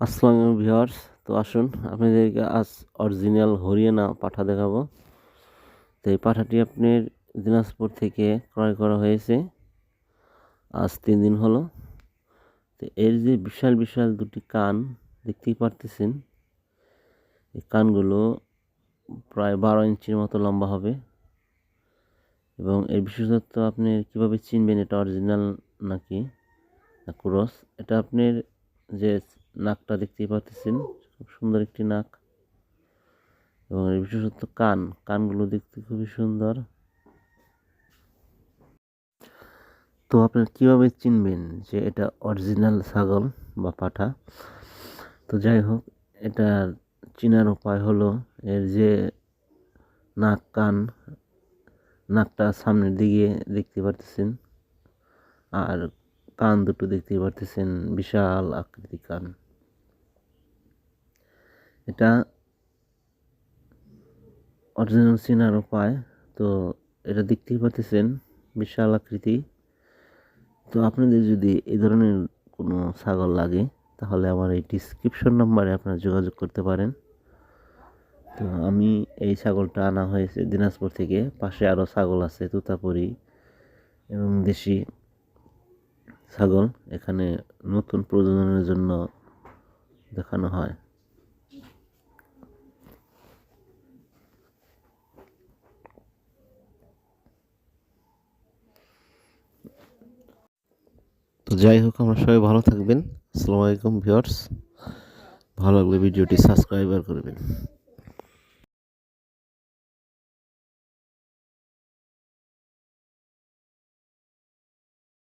আসসালামু ভিউয়ার্স, তো আসুন আপনাদেরকে আজ অরিজিনাল হরিয়ানা পাঠা দেখাবো। তো এই পাঠাটি আপনার দিনাজপুর থেকে ক্রয় করা হয়েছে। আজ তিন দিন হলো। তো এর যে বিশাল বিশাল দুটি কান দেখতেই পারতেছেন। এই কানগুলো প্রায় বারো ইঞ্চির মতো লম্বা হবে। এবং এর বিশেষত্ব আপনি কীভাবে চিনবেন এটা অরিজিনাল নাকি ক্রস? এটা আপনার যে নাকটা দেখতেই পাচ্ছেন খুব সুন্দর একটি নাক। এবং এর বিশেষত্ব কান, কানগুলো দেখতে খুবই সুন্দর। তো আপনার কীভাবে চিনবেন যে এটা অরিজিনাল ছাগল বা পাঠা? তো যাই হোক, এটা চিনার উপায় হলো এর যে নাক, কান, নাকটা সামনের দিকে দেখতে পারতেছেন, আর কান দুটো দেখতে পারতেছেন, বিশাল আকৃতি কান। এটা অরিজিনাল চেনার উপায় তো এটা দেখতেই পাচ্ছেন বিশাল আকৃতি। তো আপনাদের যদি এই ধরনের কোনো ছাগল লাগে, তাহলে আমার এই ডিসক্রিপশন নাম্বারে আপনারা যোগাযোগ করতে পারেন। তো আমি এই ছাগলটা আনা হয়েছে দিনাজপুর থেকে, পাশে আরও ছাগল আছে, তুতাপুরি এবং দেশি ছাগল, এখানে নতুন প্রজননের জন্য দেখানো হয়। তো যাই হোক, আমরা সবাই ভালো থাকবেন। আসসালামু আলাইকুম ভিউয়ার্স। ভালো লাগলে ভিডিওটি সাবস্ক্রাইব আর করবেন।